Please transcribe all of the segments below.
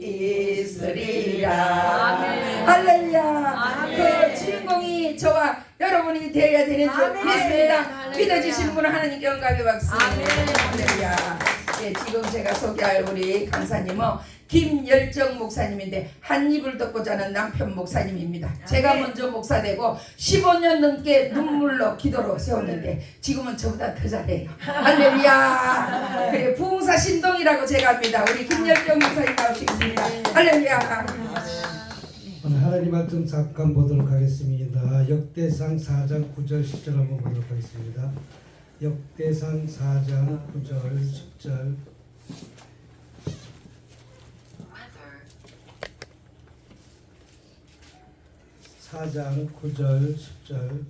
있으리라 아멘. 할렐루야. 그 주인공이 저와 여러분이 되어야 되는 줄. 믿습니다. 믿어주시는 분은 하나님께 영광의 박수. 할렐루야 예, 지금 제가 소개할 우리 강사님은 김열정 목사님인데 한 입을 덮고 자는 남편 목사님입니다. 제가 먼저 목사 되고 15년 넘게 눈물로 기도로 세웠는데 지금은 저보다 더 잘해요. 할렐루야. 그래 부흥사 신동이라고 제가 합니다. 우리 김열정 목사님 나오시겠습니다. 할렐루야. 오늘 하나님 말씀 잠깐 보도록 하겠습니다. 역대상 4장 9절 10절 한번 보도록 하겠습니다. 역대상 4장 9절 10절 사장 9절 10절.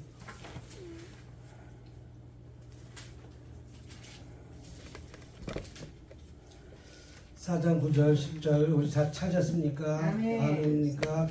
사장 9절 10절. 우리 다 찾았습니까? 아멘. 아멘입니까?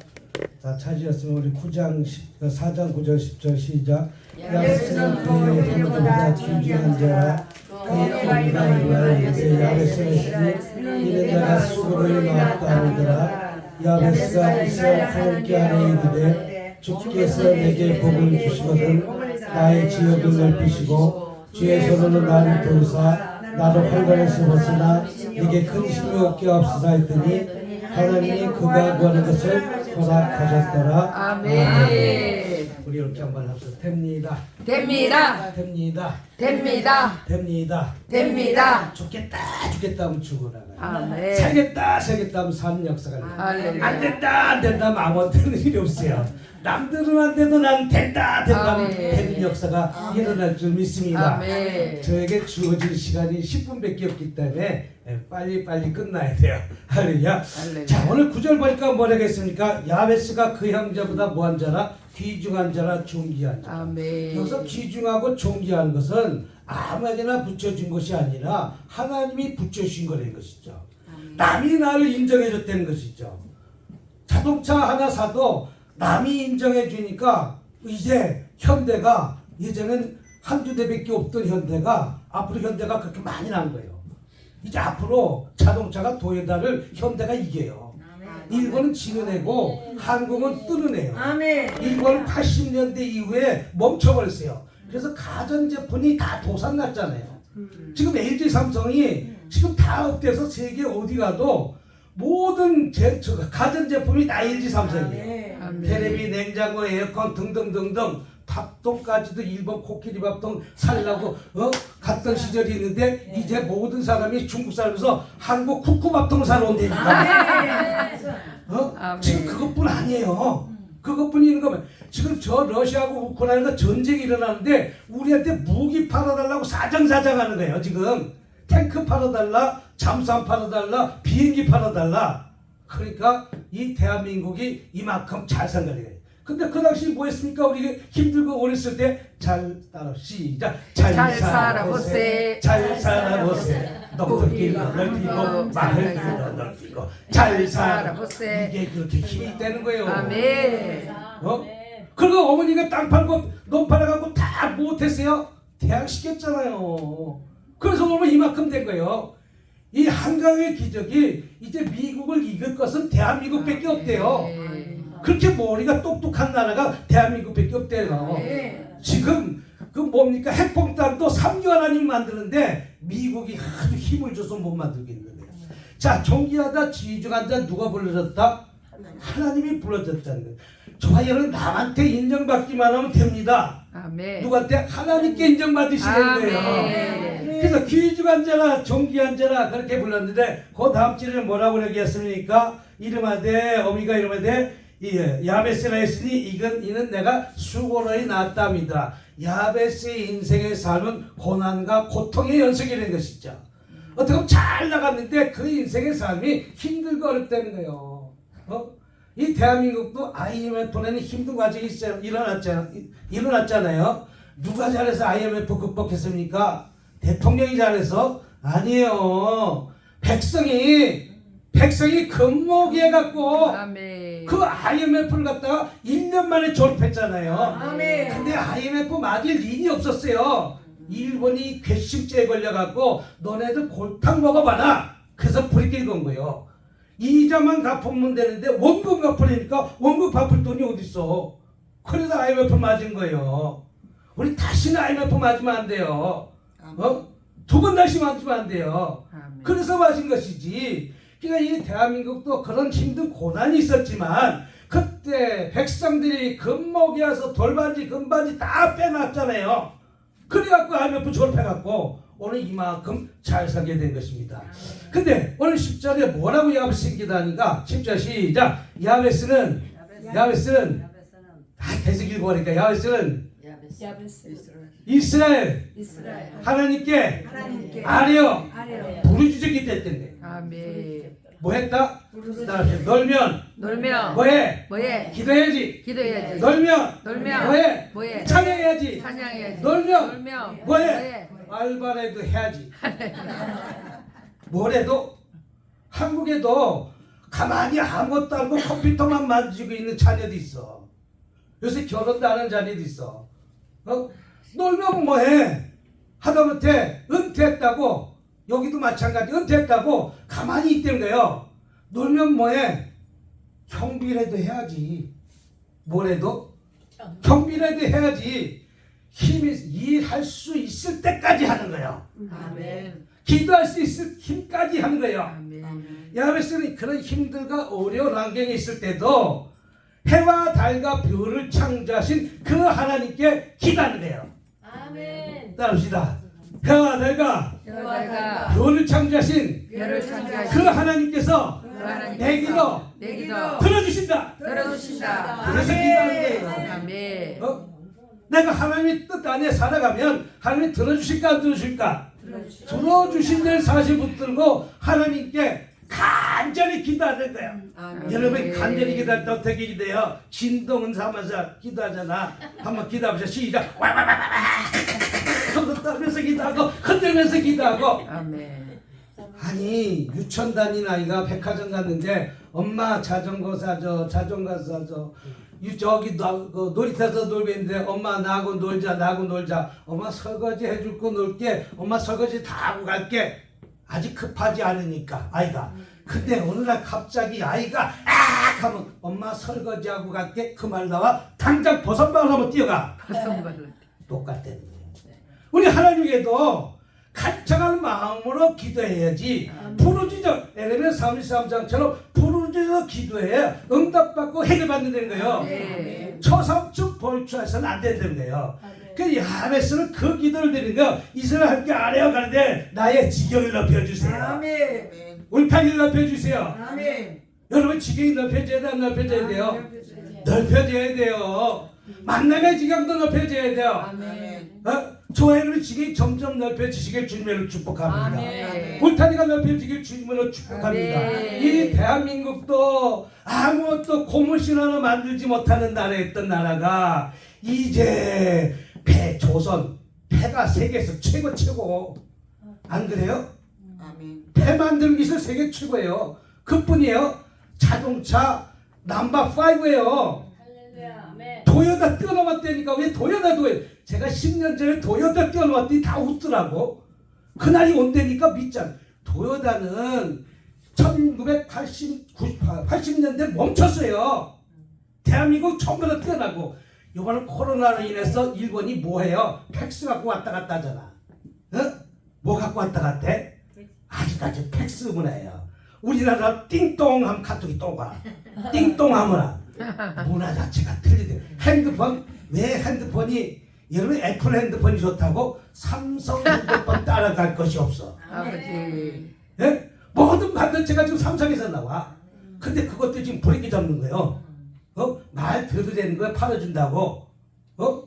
다 찾으셨으면 우리 9장 10, 4장 9절 10절 시작. 야베스는 형제보다. 귀중한 자라. 그의 그의 어미가 이와 이제 야베스가 야베스가 있으니 이는 자가 수고를 낳았다 하니더라 야베스가 이스라엘 하나님께 아뢰 이르되 주께서 내게 복을 주시거든 나의 지역을 넓히시고 주의 손으로 나를 도우사 나도 활발해서 벗으나 내게 큰 힘이 없게 없으사 했더니 하나님이 그가 구하는 것을 허락하셨더라 아멘. 우리 이렇게 한번 합시다 됩니다 됩니다. 됩니다 됩니다. 됩니다 됩니다. 죽겠다 죽겠다 하면 죽어나가요 아멘. 살겠다 살겠다 하면 사는 역사가 할렐루야. 안 된다 안 된다 하면 아무 일이 없어요 남들은 안 돼도 난 된다 된다 아멘. 되는 역사가 일어날 줄 믿습니다 아멘. 저에게 주어진 시간이 10분밖에 없기 때문에 예, 빨리 빨리 끝나야 돼요 할렐루야. 자 오늘 구절 보니까 뭐라겠습니까 야베스가 그 형제보다 뭐한 자라 귀중한 자라 존귀한 자 아멘. 여기서 귀중하고 존귀한 것은 아무에게나 붙여준 것이 아니라 하나님이 붙여주신 거라는 것이죠. 남이 나를 인정해줬다는 것이죠. 자동차 하나 사도 남이 인정해 주니까 이제 현대가 예전엔 한두 대밖에 없던 현대가 앞으로 현대가 그렇게 많이 난 거예요. 이제 앞으로 자동차가 도요타를 현대가 이겨요. 일본은 지어내고 한국은 뚫어내요. 아멘. 일본은 80년대 이후에 멈춰버렸어요. 그래서 가전제품이 다 도산났잖아요. 지금 LG 삼성이 지금 다 업돼서 세계 어디 가도 모든 제, 저, 가전제품이 다 LG 삼성이에요. 아멘. 테레비, 냉장고, 에어컨 등등등등 밥통까지도 일본 코끼리 밥통 살라고 어? 갔던 시절이 있는데 이제 모든 사람이 중국 살면서 한국 쿠쿠 밥통을 사러 온다니까. 어? 아멘. 지금 그것뿐 아니에요. 그것뿐이 있는 거면 지금 저 러시아하고 우크라이나가 전쟁이 일어나는데 우리한테 무기 팔아달라고 사정사정하는 거예요. 지금 탱크 팔아달라, 잠수함 팔아달라, 비행기 팔아달라. 그러니까 이 대한민국이 이만큼 잘 산다는 거예요. 근데 그 당시 뭐 했습니까? 우리 힘들고 어렸을 때 잘 따라 시작 잘, 잘 살아보세. 잘 살아보세 너희길로 넓히고 마을 길로 넓히고 잘 살아보세 이게 그렇게 힘이 있다는 거예요 아멘. 어? 그리고 어머니가 땅 팔고 논 팔아갖고 다 못했어요 대학 시켰잖아요 그래서 오늘 이만큼 된 거예요 이 한강의 기적이 이제 미국을 이길 것은 대한민국밖에 없대요 아멘. 그렇게 머리가 똑똑한 나라가 대한민국밖에 없대요. 지금 그 뭡니까 핵폭탄도 3년 안이 만드는데 미국이 아주 힘을 줘서 못 만들고 있는 거예요. 자 존귀하다 지중한 자 누가 불러줬다? 하나님이 불러줬다는 거예요. 저와 여러분 남한테 인정받기만 하면 됩니다. 누구한테 하나님께 인정받으시는 거예요. 그래서 존귀한 자라 그렇게 불렀는데 그 다음 절에 뭐라고 얘기했습니까? 이름하되 어미가 이름하되 이 야베스라 했으니 이건 이는 내가 수고로이 낳았답니다. 야베스의 인생의 삶은 고난과 고통의 연속이라는 것이죠. 어떻게 보면 잘 나갔는데 그 인생의 삶이 힘들고 어렵다는 거예요. 어? 이 대한민국도 IMF는 힘든 과정이 일어났잖아요. 누가 잘해서 IMF 극복했습니까? 대통령이 잘해서? 아니에요. 백성이, 백성이 금목에 갖고 아멘. 그 IMF를 갖다가 1년 만에 졸업했잖아요. 아멘. 근데 IMF 맞을 일이 없었어요. 일본이 괘씸죄에 걸려갖고 너네들 골탕 먹어봐라. 그래서 불이 낀 거예요. 이자만 갚으면 되는데 원금 갚으려니까 원금 갚을 돈이 어딨어. 그래서 IMF 맞은 거예요. 우리 다시는 IMF 맞으면 안 돼요. 어? 두 번 다시 맞으면 안 돼요. 아멘. 그래서 맞은 것이지. 그러니까 이 대한민국도 그런 힘든 고난이 있었지만 그때 백성들이 금목이어서 돌반지 금반지 다 빼놨잖아요. 그래갖고 IMF 졸업해갖고 오늘 이만큼 잘 살게 된 것입니다. 근데 오늘 10절에 뭐라고 야베스 기다니까 10절 시작 야베스는 야베스는 다 계속 읽어보니까 야베스는? 이스라엘. 이스라엘. 하나님께. 하나님께. 아뢰어. 아뢰어. 부르짖었기 때문에. 아멘. 뭐 했다? 놀면. 놀며 뭐해? 뭐해? 기도해야지. 기도해야지. 놀면. 놀며 뭐해? 뭐해? 찬양해야지. 찬양해야지. 놀면. 놀며 뭐해? 알바라도 해야지. 뭐래도? 한국에도 가만히 아무것도 안 하고 컴퓨터만 만지고 있는 자녀도 있어 요새 결혼도 안 하는 자녀도 있어 어? 놀면 뭐해? 하다못해 은퇴했다고 여기도 마찬가지 은퇴했다고 가만히 있다는 거예요 놀면 뭐해? 경비라도 해야지 뭐래도? 경비라도 해야지 힘이 일할 수 있을 때까지 하는 거예요 아멘. 기도할 수 있을 힘까지 하는 거예요 아멘. 야베스는 그런 힘들과 어려운 환경에 있을 때도 해와 달과 별을 창조하신 그 하나님께 기도하는 거예요. 아멘 따라합시다. 해와 달과 별을 창조하신 별을 그 창조하신 하나님께서 그 하나님께서 내 기도 내 기도 들어주신다. 들어주신다. 그래서 기도하는 거예요. 아멘. 어? 내가 하나님의 뜻 안에 살아가면 하나님이 들어주실까 안 들어주실까? 들어주신다는 사실 붙들고 하나님께 간절히 기도하는 거예요. 아멘. 여러분 간절히 기도할 때 어떻게 기도해요? 진동은 삼아서 기도하잖아. 한번 기도해보세요. 시작. 와와와와와. 떨면서 기도하고 흔들면서 기도하고. 아멘. 아니 유치원 다닌 아이가 백화점 갔는데 엄마 자전거 사줘 자전거 사줘 유 저기 나- 그 놀이터에서 놀고 있는데 엄마 나하고 놀자 나하고 놀자 엄마 설거지 해줄 거 놀게 엄마 설거지 다 하고 갈게 아직 급하지 않으니까 아이가 근데 어느 날 갑자기 아이가 악 하면 엄마 설거지 하고 갈게 그 말 나와 당장 버선발 하면 뛰어가 선발로. 똑같다는 거예요. 우리 하나님께도 간청한 마음으로 기도해야지 부르짖어 에레미야 33장처럼 부르짖어 기도해야 응답받고 해결받는다는 거예요. 네. 초상축 벌초해서는 안 된다는 거예요. 그 야베스는 그 기도를 드리는 거 이스라엘 함께 아래어 가는데 나의 지경을 높여주세요. 아멘 울타리를 높여주세요. 아멘 여러분 지경이 높여져야 돼, 안 높여져야 돼요? 넓혀져야 돼요. 만남의 지경도 높여져야 돼요. 아멘 어? 교회를 지금 점점 넓혀지시길 주님으로 축복합니다. 아멘. 울타리가 넓혀지길 주님으로 축복합니다. 아멘. 이 대한민국도 아무것도 고무신 하나 만들지 못하는 나라였던 나라가 이제 배 조선 배가 세계에서 최고 최고. 안 그래요? 배 만들기 서 세계 최고예요. 그뿐이에요. 자동차 넘버 5예요. 할렐루야. 아멘. 도요타 뛰어넘었다니까. 왜 도요타 도요? 제가 10년 전에 도요타 뛰어넘었더니 다 웃더라고. 그날이 온다니까 믿잖아. 도요타는 1980 80년대 멈췄어요. 대한민국 처음부터 뛰어나고 이번에 코로나로 인해서 일본이 뭐해요 팩스 갖고 왔다 갔다 하잖아 어? 뭐 갖고 왔다 해? 아직까지 팩스 문화예요 우리나라 띵동 하면 카톡이 또 가 띵동 하면 문화 자체가 틀리대. 핸드폰 왜 핸드폰이 여러분 애플 핸드폰이 좋다고 삼성 핸드폰 따라갈 것이 없어. 아버지. 예? 모든 반도체가 지금 삼성에서 나와. 근데 그것도 지금 브레이크 잡는 거예요. 어? 말 들어도 되는 거에 팔아준다고. 어?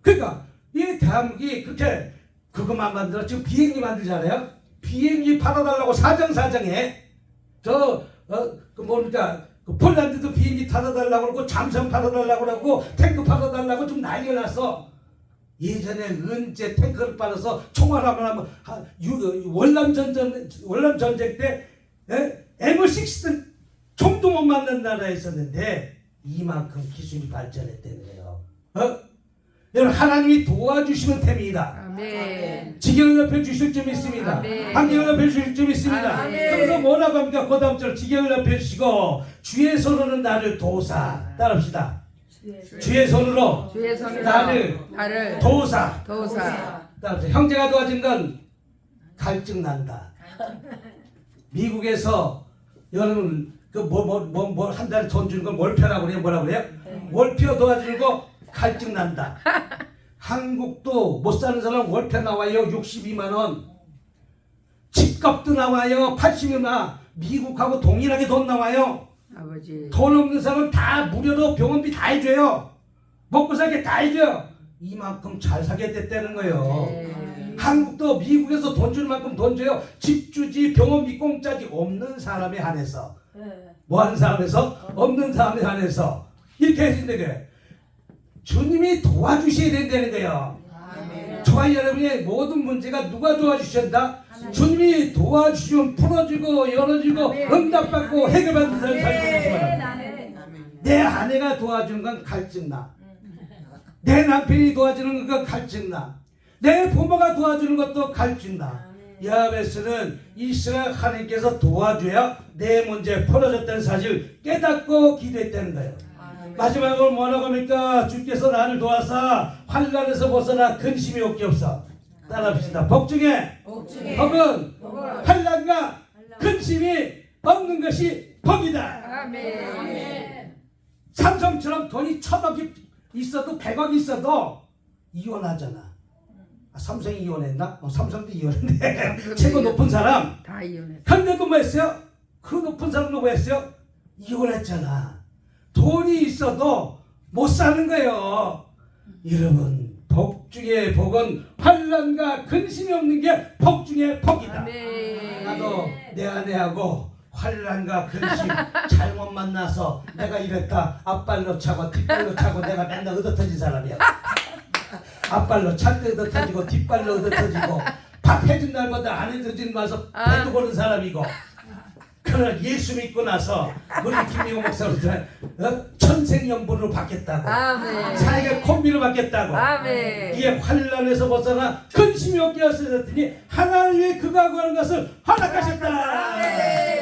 그러니까 이 대한민국이 그렇게 그것만 만들어 지금 비행기 만들잖아요. 비행기 팔아달라고 사정사정해. 저, 어, 그 뭡니까. 그 폴란드도 비행기 타다달라고 그러고 잠수함 타다달라고 그러고 탱크 팔아달라고 좀 난리가 났어. 예전에 언제 탱크를 빨아서 총알하면 하면 하- 유- 월남 전전 월남 전쟁 때 예? M16는 총도 못 맞는 나라에 있었는데 이만큼 기술이 발전했다는 거예요. 어? 여러분 하나님이 도와주시면 됩니다. 아멘. 지경을 높여 주실 점 있습니다. 아멘. 환경을 높여 주실 점 있습니다. 아멘. 그래서 뭐라고 합니까? 그 다음 절 지경을 높여 주시고 주의 손으로는 나를 도사 따라합시다. 주의 손으로 주의 손으로 나를 나를 도사 도사 따라합시다. 형제가 도와준 건 갈증 난다. 미국에서 여러분 그뭐뭐뭐한 달에 돈 주는 걸 월표라고 그래요? 뭐라고 그래요? 월표 도와주는 거 갈증 난다. 한국도 못 사는 사람 월표 나와요 62만 원. 집값도 나와요 80만 원. 미국하고 동일하게 돈 나와요. 아버지 돈 없는 사람은 다 무료로 병원비 다 해줘요. 먹고 살게 다 해줘요. 이만큼 잘 살게 됐다는 거예요. 네. 한국도 미국에서 돈 주는 만큼 돈 줘요. 집 주지 병원비 공짜지 없는 사람에 한해서 뭐 하는 사람에서 없는 사람에 한해서 이렇게 해준다 그래. 주님이 도와주셔야 된다는 거예요. 아멘. 저와 여러분의 모든 문제가 누가 도와주신다? 주님이 도와주시면 풀어주고 열어주고 응답받고 해결받는 사람이 살고 있지만 아멘. 내 아내가 도와주는 건 갈증나. 내 남편이 도와주는 건 갈증나. 내 부모가 도와주는 것도 갈증나. 야베스는 이스라엘 하나님께서 도와줘야 내 문제 풀어졌다는 사실 깨닫고 기도했다는 거예요. 마지막으로 뭐라고 합니까? 주께서 나를 도와서 환란에서 벗어나 근심이 없게 없어. 따라합시다. 복중에 복은 환란과 근심이 없는 것이 복이다. 아멘 삼성처럼 돈이 천억이 있어도 백억이 있어도 이혼하잖아. 아, 삼성이 이혼했나? 어, 삼성도 이혼했네. 최고 높은 사람. 다 이혼했어 현대도 뭐 했어요? 그 높은 사람도 뭐 했어요? 이혼했잖아. 돈이 있어도 못 사는 거예요. 여러분, 복 중에 복은 환란과 근심이 없는 게 복 중에 복이다. 아멘 나도 내 아내하고 환란과 근심 잘못 만나서 내가 이랬다 앞발로 차고 뒷발로 차고 내가 맨날 얻어터진 사람이야 앞발로 찰때 얻어터지고 뒷발로 얻어터지고 밥 해준 날보다 안 해준 와서 아. 배도 보는 사람이고 그러나 예수 믿고 나서 우리 김미호 목사로서 어? 천생연분으로 받겠다고 아멘 사에게 콤비로 받겠다고 아멘 이에 환란에서 벗어나 근심이 없게 하셨더니 하나님의 그가 구하는 것을 허락하셨다. 아멘.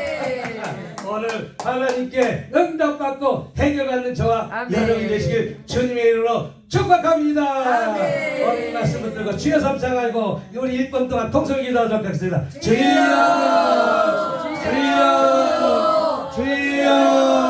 오늘 하나님께 응답받고 해결받는 저와 아멘. 여러분 되시길 주님의 이름으로 축복합니다. 아멘. 오늘 말씀 붙들고 주여 삼상 알고 우리 1분 동안 통성 기도하도록 하겠습니다. 주여 주여 주여